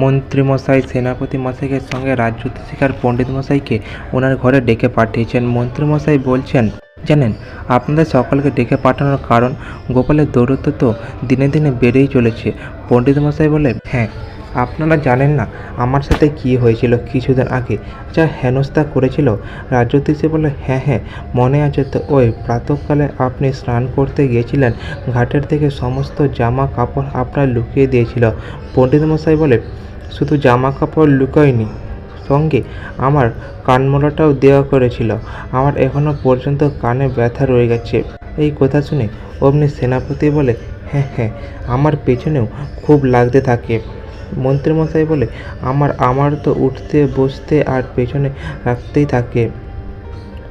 মন্ত্রীমশাই, সেনাপতি মশাইকে সঙ্গে রাজ্যুত শিকার পণ্ডিত মশাইকে ওনার ঘরে ডেকে পাঠিয়েছেন। মন্ত্রীমশাই বলছেন, জানেন, আপনাদের সকলকে ডেকে পাঠানোর কারণ গোপালের দৌরত্ব তো দিনে দিনে বেড়েই চলেছে। পণ্ডিত মশাই বলে হ্যাঁ আপনারা জানেন না আমার সাথে কি হয়েছিল কিছুদিন আগে। যা হেনস্থা করেছিল? রাজজ্যোতিষী বলে হ্যাঁ হ্যাঁ মনে আছে তো। ওই প্রাতঃকালে আপনি স্নান করতে গিয়েছিলেন। ঘাটের থেকে সমস্ত জামা কাপড় আপনার লুকিয়ে দিয়েছিল। পণ্ডিত মশাই বলে, শুধু জামা কাপড় লুকোয়নি, সঙ্গে আমার কানমোলাটাও দেওয়া করেছিল। আমার এখনও পর্যন্ত কানে ব্যথা রয়ে গেছে। এই কথা শুনে অমনি সেনাপতি বলে হ্যাঁ হ্যাঁ আমার পেছনেও খুব লাগতে থাকে। মন্ত্রীমশাই বলে, আমার আমার তো উঠতে, বসতে আর পেছনে রাখতেই থাকে।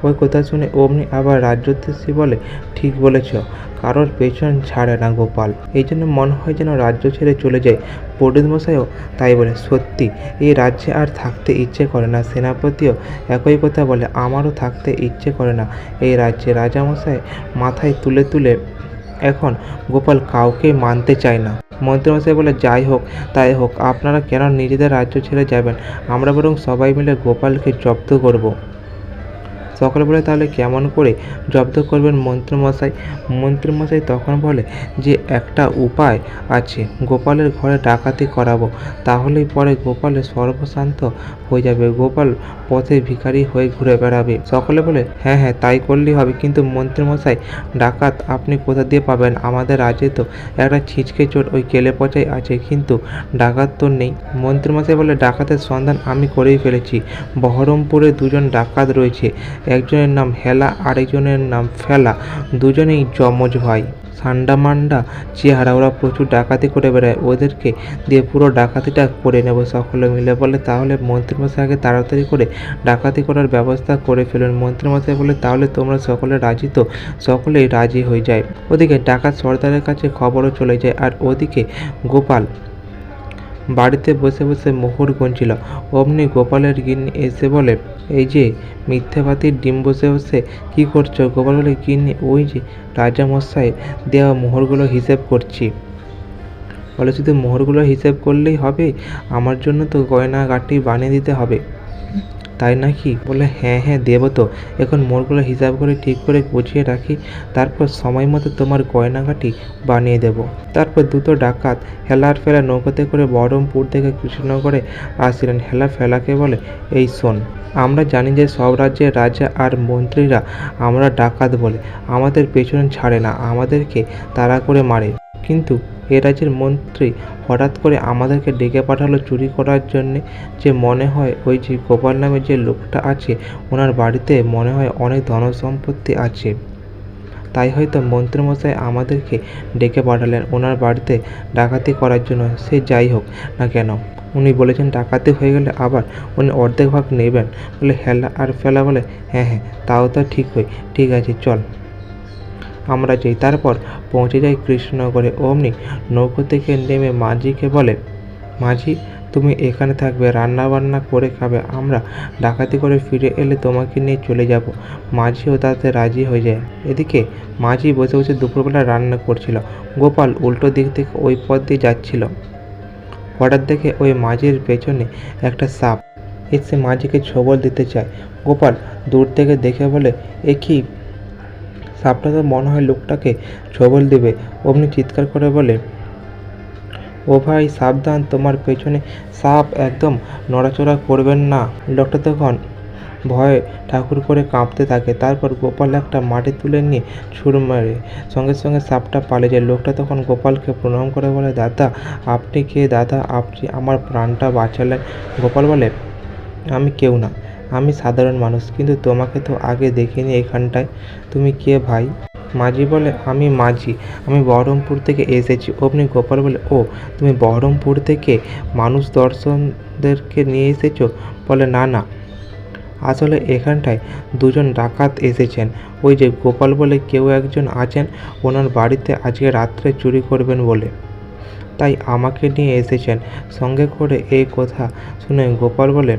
ওই কথা শুনে অমনি আবার রাজ্যদস্যি বলে, ঠিক বলেছ, কারোর পেছন ছাড়ে না গোপাল। এই জন্য মনে হয় যেন রাজ্য ছেড়ে চলে যায়। পণ্ডিত মশাইও তাই বলে, সত্যি, এই রাজ্যে আর থাকতে ইচ্ছে করে না। সেনাপতিও একই কথা বলে, আমারও থাকতে ইচ্ছে করে না। এই রাজ্যে রাজামশাই মাথায় তুলে তুলে এখন গোপাল কাউকে মানতে চায় না। মন্ত্রীমশাই বলে, যাই হোক, তাই হোক, আপনারা কেন নিজেদের রাজ্য ছেড়ে যাবেন? আমরা বরং সবাই মিলে গোপালকে জব্দ করব। সকলে বলে, তাহলে কেমন করে জব্দ করবেন মন্ত্রমশাই? মন্ত্রীমশাই তখন বলে, যে একটা উপায় আছে, গোপালের ঘরে ডাকাতি করাবো, তাহলেই পরে গোপালের সর্বশান্ত হয়ে যাবে, গোপাল পথে ভিখারি হয়ে ঘুরে বেড়াবে। সকলে বলে হ্যাঁ হ্যাঁ তাই করলেই হবে, কিন্তু মন্ত্রীমশাই, ডাকাত আপনি কোথা দিয়ে পাবেন? আমাদের রাজ্যে তো একটা ছিচকে চোট ওই কেলে পচাই আছে, কিন্তু ডাকাত তো নেই। মন্ত্রীমশাই বলে, ডাকাতের সন্ধান আমি করেই ফেলেছি। বহরমপুরে দুজন ডাকাত রয়েছে একজনের নাম হেলা, আরেকজনের নাম ফেলা। দুজনেই যমজ ভাই। সান্ডা মান্ডা চেহারা ওরা প্রচুর ডাকাতি করে বেড়ায়। ওদেরকে দিয়ে পুরো ডাকাতিটা করে নেব সকলে মিলে বলে, তাহলে মন্ত্রীমশাইকে তাড়াতাড়ি করে ডাকাতি করার ব্যবস্থা করে ফেলুন। মন্ত্রীমশাই বলে, তাহলে তোমরা সকলে রাজি তো? সকলেই রাজি হয়ে যায়। ওদিকে ডাকাত সর্দারের কাছে খবরও চলে যায়। আর ওদিকে গোপাল বাড়িতে বসে বসে মোহর গুনছিল। অমনি গোপালের গিন্নি এসে বলে, এই যে মিথ্যাবাতির ডিম বসে বসে কি করছ? গোপাল বলে, গিন্নি, ওই যে রাজামশাই দেওয়া মোহরগুলো হিসেব করছি। বলে, শুধু মোহরগুলো হিসেব করলেই হবে? আমার জন্য তো গয়নাগাটি বানিয়ে দিতে হবে। তাই নাকি? বলে হ্যাঁ হ্যাঁ দেবো তো। এখন মোড়গুলো হিসাব করে, ঠিক করে গুছিয়ে রাখি। তারপর সময় মতো তোমার গয়নাঘাটি বানিয়ে দেব। তারপর দুটো ডাকাত হেলার ফেলা নৌকোতে করে বহরমপুর থেকে কৃষ্ণনগরে আসছিলেন। হেলা ফেলাকে বলে, এই শোন, আমরা জানি যে সব রাজ্যের রাজা আর মন্ত্রীরা আমরা ডাকাত বলে। আমাদের পেছনে ছাড়ে না। আমাদেরকে তাড়া করে মারে। কিন্তু এ রাজ্যের মন্ত্রী হঠাৎ করে আমাদেরকে ডেকে পাঠালো চুরি করার জন্যে। যে মনে হয় ওই যে গোপাল নামে যে লোকটা আছে, ওনার বাড়িতে মনে হয় অনেক ধনসম্পত্তি আছে। তাই হয়তো মন্ত্রীমশাই আমাদেরকে ডেকে পাঠালেন ওনার বাড়িতে ডাকাতি করার জন্য। সে যাই হোক না কেন, উনি বলেছেন ডাকাতি হয়ে গেলে আবার উনি অর্ধেক ভাগ নেবেন। বলে, হেলা আর ফেলা বলে হ্যাঁ হ্যাঁ তাও তো ঠিক হয় ঠিক আছে, চল। আমরা যাই। তারপর পৌঁছে যাই কৃষ্ণনগরে। অমনি নৌকো থেকে নেমে মাঝিকে বলে, মাঝি, তুমি এখানে থাকবে রান্না বান্না করে খাবে। আমরা ডাকাতি করে ফিরে এলে তোমাকে নিয়ে চলে যাব। মাঝিও তাতে রাজি হয়ে যায়। এদিকে মাঝি বসে বসে দুপুরবেলা রান্না করছিল। গোপাল উল্টো দিক থেকে ওই পথ দিয়ে যাচ্ছিল। হঠাৎ দেখে ওই মাঝির পেছনে একটা সাপ। এসে মাঝিকে ছবল দিতে চায়। গোপাল দূর থেকে দেখে বলে, এ কি সাপটা তো মনে হয় লোকটাকে ছবল দেবে। অমনি চিৎকার করে বলে, ও ভাই, সাবধান, তোমার পেছনে সাপ একদম নড়াচড়া করবেন না। লোকটা তখন ভয়ে ঠাকুর করে কাঁপতে থাকে। তারপর গোপাল একটা মাটি তুলে নিয়ে ছুঁড় মারে। সঙ্গে সঙ্গে সাপটা পালিয়ে যায়। লোকটা তখন গোপালকে প্রণাম করে বলে, দাদা, আপনি কে? দাদা, আপনি আমার প্রাণটা বাঁচালেন। গোপাল বলে, আমি কেউ না। আমি সাধারণ মানুষ, কিন্তু তোমাকে তো আগে দেখিনি এখানটায়। তুমি কে ভাই? মাঝি বলে, আমি মাঝি। আমি বহরমপুর থেকে এসেছি। অমনি গোপাল বলে, ও, তুমি বহরমপুর থেকে মানুষ দর্শনদেরকে নিয়ে এসেছ? বলে, না না। আসলে এখানটায় দুজন ডাকাত এসেছেন। ওই যে গোপাল বলে কেউ একজন আছেন, ওনার বাড়িতে আজকে রাত্রে চুরি করবেন বলে। তাই আমাকে নিয়ে এসেছেন। সঙ্গে করে এই কথা শুনে গোপাল বলে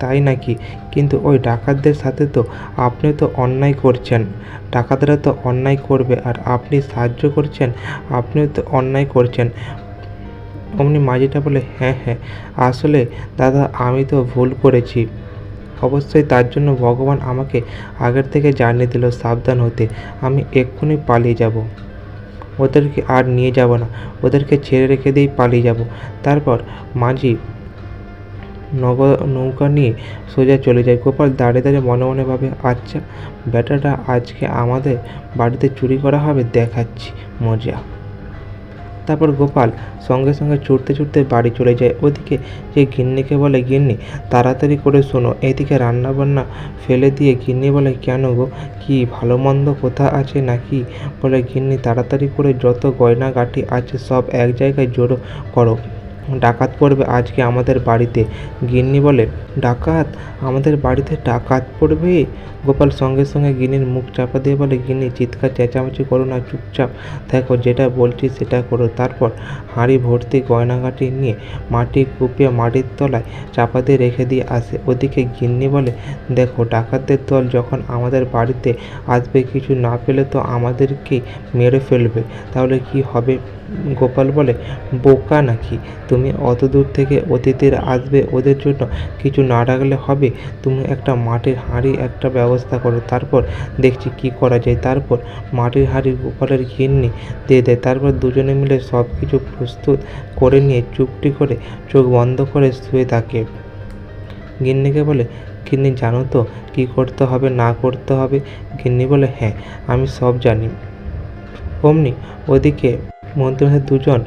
তাই নাকি? কিন্তু ওই ডাকাতদের সাথে তো আপনি তো অন্যায় করছেন। ডাকাতরা তো অন্যায় করবে আর আপনি সাহায্য করছেন, আপনিও তো অন্যায় করছেন। অমনি মাঝিটা বলে হ্যাঁ হ্যাঁ আসলে দাদা আমি তো ভুল করেছি। অবশ্যই তার জন্য ভগবান আমাকে আগের থেকে জানিয়ে দিল, সাবধান হতে। আমি এক্ষুনি পালিয়ে যাব। ওদেরকে আর নিয়ে যাব না। ওদেরকে ছেড়ে রেখে দিয়েই পালিয়ে যাব। তারপর মাঝি নৌকা নিয়ে সোজা চলে যায়। গোপাল দাঁড়িয়ে দাঁড়িয়ে মনে মনে ভাবে আচ্ছা ব্যাটাটা আজকে আমাদের বাড়িতে চুরি করা হবে, দেখাচ্ছি, মজা। তারপর গোপাল সঙ্গে সঙ্গে ছুটতে ছুটতে বাড়ি চলে যায়। ওদিকে যে গিন্নিকে বলে, গিন্নি, তাড়াতাড়ি করে শোনো। এদিকে রান্না বান্না ফেলে দিয়ে গিন্নি বলে, কেন গো, কি ভালো মন্দ কোথা আছে নাকি? বলে, গিন্নি, তাড়াতাড়ি করে যত গয়নাগাটি আছে সব এক জায়গায় জড়ো করো। ডাকাত পড়বে আজকে আমাদের বাড়িতে। গিন্নি বলে ডাকাত, আমাদের বাড়িতে ডাকাত পড়বে? গোপাল সঙ্গে সঙ্গে গিন্নির মুখ চাপা দিয়ে বলে, গিন্নি, চিৎকার, চেঁচামেচি করো না, চুপচাপ। দেখো, যেটা বলছি সেটা করো। তারপর হাঁড়ি ভর্তি গয়নাগাটি নিয়ে মাটি কুপিয়ে মাটির তলায় চাপা দিয়ে রেখে দিয়ে আসে। ওদিকে গিন্নি বলে, দেখো, ডাকাতদের দল যখন আমাদের বাড়িতে আসবে, কিছু না পেলে তো আমাদেরকে মেরে ফেলবে। তাহলে কি হবে? গোপাল বলে, বোকা নাকি? তুমি অত দূর থেকে অতিথিরা আসবে, ওদের জন্য কিছু না রাখলে হবে? তুমি একটা মাটির হাঁড়ি একটা ব্যবস্থা করো, তারপর দেখছি কি করা যায়। তারপর মাটির হাঁড়ি গোপালের গিন্নি দিয়ে দেয় তারপর দুজনে মিলে সব কিছু প্রস্তুত করে নিয়ে চুপটি করে চোখ বন্ধ করে শুয়ে থাকে। গিন্নিকে বলে, গিন্নি, জানো তো কী করতে হবে, না করতে হবে? গিন্নি বলে হ্যাঁ আমি সব জানি। অমনি ওদিকে মন্ত্রীমশাই দুজন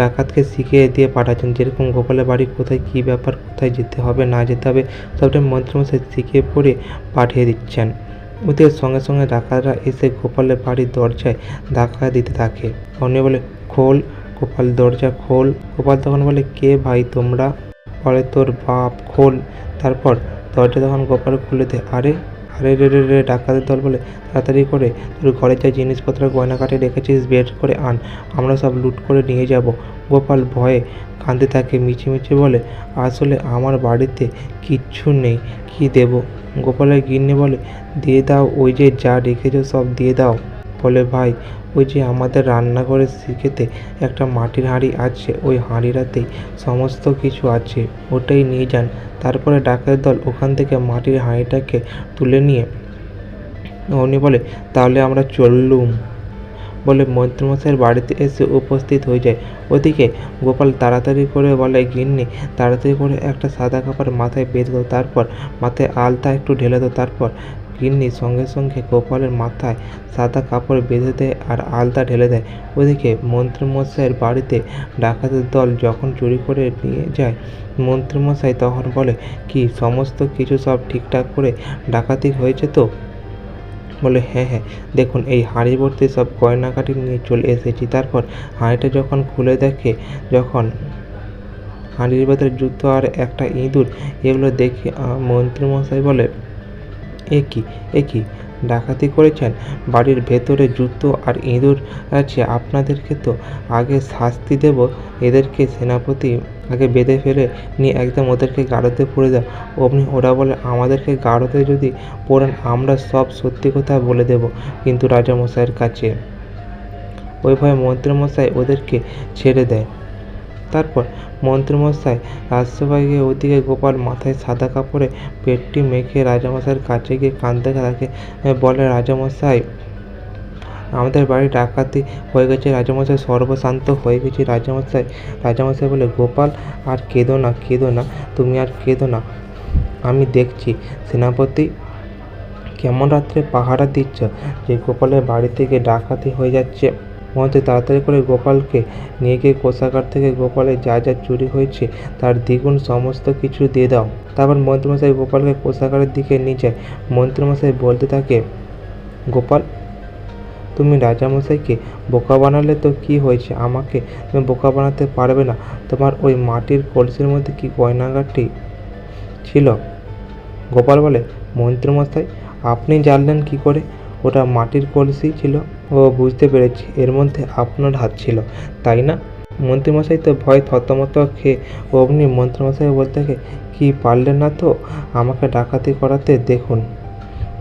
ডাকাতকে শিখিয়ে দিয়ে পাঠাচ্ছেন। যেরকম গোপালের বাড়ি কোথায়, কী ব্যাপার, কোথায় যেতে হবে, না যেতে হবে সবটাই মন্ত্রীমশাই শিখিয়ে পড়ে পাঠিয়ে দিচ্ছেন। ওদের সঙ্গে সঙ্গে ডাকাতরা এসে গোপালের বাড়ির দরজায় ধাক্কা দিতে থাকে। অন্য বলে, খোল, গোপাল, দরজা খোল। গোপাল তখন বলে, কে ভাই তোমরা? বলে, তোর বাপ, খোল। তারপর দরজা তখন গোপাল খুলে দেয়, আরে আরে রে রে রে, ডাকাতের দল বলে তাড়াতাড়ি করে তোর ঘরে যা জিনিসপত্র গয়নাকাটি রেখেছিস বের করে আন। আমরা সব লুট করে নিয়ে যাব। গোপাল ভয়ে কাঁদে থাকে মিছিমিছি বলে, আসলে আমার বাড়িতে কিচ্ছু নেই, কি দেব? গোপালের গিন্নি বলে, দিয়ে দাও, ওই যে যা রেখেছো সব দিয়ে দাও। বলে, ভাই ওই যে আমাদের রান্নাঘরে শিখেতে একটা মাটির হাঁড়ি আছে, ওই হাঁড়িটাতেই সমস্ত কিছু আছে, ওটাই নিয়ে যান। তারপরে ডাকাতের দল ওখান থেকে মাটির হাঁড়িটাকে তুলে নিয়ে উনি বলে, তাহলে আমরা চললুম। বলে মন্ত্রীমশাইয়ের বাড়িতে এসে উপস্থিত হয়ে যায়। ওদিকে গোপাল তাড়াতাড়ি করে বলে, গিন্নি, তাড়াতাড়ি করে একটা সাদা কাপড় মাথায় বেঁধে দাও, তারপর মাথায় আলতা একটু ঢেলে দাও, তারপর গিন্নি সঙ্গে সঙ্গে গোপালের মাথায় সাদা কাপড় বেঁধে দেয় আর আলতা ঢেলে দেয়। ওদিকে মন্ত্রীমশাইয়ের বাড়িতে ডাকাতের দল যখন চুরি করে নিয়ে যায়, মন্ত্রীমশাই তখন বলে, কি সমস্ত কিছু সব ঠিকঠাক করে ডাকাতি হয়েছে তো? বলে হ্যাঁ হ্যাঁ দেখুন, এই হাঁড়ি ভর্তি সব গয়নাকাটি নিয়ে চলে এসেছি। তারপর হাঁড়িটা যখন খুলে দেখে, যখন হাঁড়ির ভেতরে জুতো আর একটা ইঁদুর, এগুলো দেখে মন্ত্রীমশাই বলে এ কি? এ কি? ডাকাতি করেছেন? বাড়ির ভেতরে জুতো আর ইঁদুর আছে, আপনাদেরকে তো আগে শাস্তি দেব। এদেরকে সেনাপতি আগে বেঁধে ফেলে নিয়ে একদম ওদেরকে গাড়োতে পুরে দাও। অমনি ওরা বলে, আমাদেরকে গাড়োতে যদি পোড়ান, আমরা সব সত্যি কথা বলে দেব। কিন্তু রাজামশাইয়ের কাছে ওই ভয়ে ওদেরকে ছেড়ে দেয়। তারপর মন্ত্রীমশাই রাজসভায় গিয়ে ওদিকে গোপাল মাথায় সাদা কাপড়ে পেটটি মেখে রাজামশাইয়ের কাছে গিয়ে কাঁদতে থাকে। বলে, রাজামশাই, আমাদের বাড়ি ডাকাতি হয়ে গেছে। রাজামশাই, সর্বশান্ত হয়ে গেছে। রাজামশাই রাজামশাই বলে, গোপাল, আর কেঁদো না কেঁদো না, তুমি আর কেঁদো না। আমি দেখছি সেনাপতি কেমন রাত্রে পাহারা দিচ্ছ যে গোপালের বাড়ি থেকে ডাকাতি হয়ে যাচ্ছে। মন্ত্রী তাড়াতাড়ি করে গোপালকে নিয়ে গিয়ে কোষাগার থেকে গোপালের যা যা চুরি হয়েছে তার দ্বিগুণ সমস্ত কিছু দিয়ে দাও। তারপর মন্ত্রীমশাই গোপালকে কোষাগারের দিকে নিয়ে যায়। মন্ত্রীমশাই বলতে থাকে, গোপাল, তুমি রাজামশাইকে বোকা বানালে তো কি হয়েছে? আমাকে তুমি বোকা বানাতে পারবে না। তোমার ওই মাটির কলসির মধ্যে কি গয়নাগারটি ছিল? গোপাল বলে, মন্ত্রীমশাই, আপনি জানলেন কি করে? ওটা মাটির কলসি ছিল। ও বুঝতে পেরেছি, এর মধ্যে আপনার হাত ছিল, তাই না? মন্ত্রীমশাই তো ভয় থতমত খেয়ে অগ্নি মন্ত্রীমশাই বলতে কি পারলেন না তো আমাকে ডাকাতি করাতে দেখুন।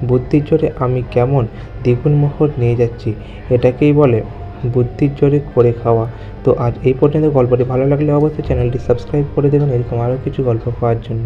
বুদ্ধির জোরে আমি কেমন দ্বিগুণ মোহর নিয়ে যাচ্ছি, এটাকেই বলে বুদ্ধির জোরে করে খাওয়া। তো আজ এই পর্যন্ত গল্পটি ভালো লাগলে অবশ্যই চ্যানেলটি সাবস্ক্রাইব করে দেবেন, এরকম আরও কিছু গল্প পাওয়ার জন্য।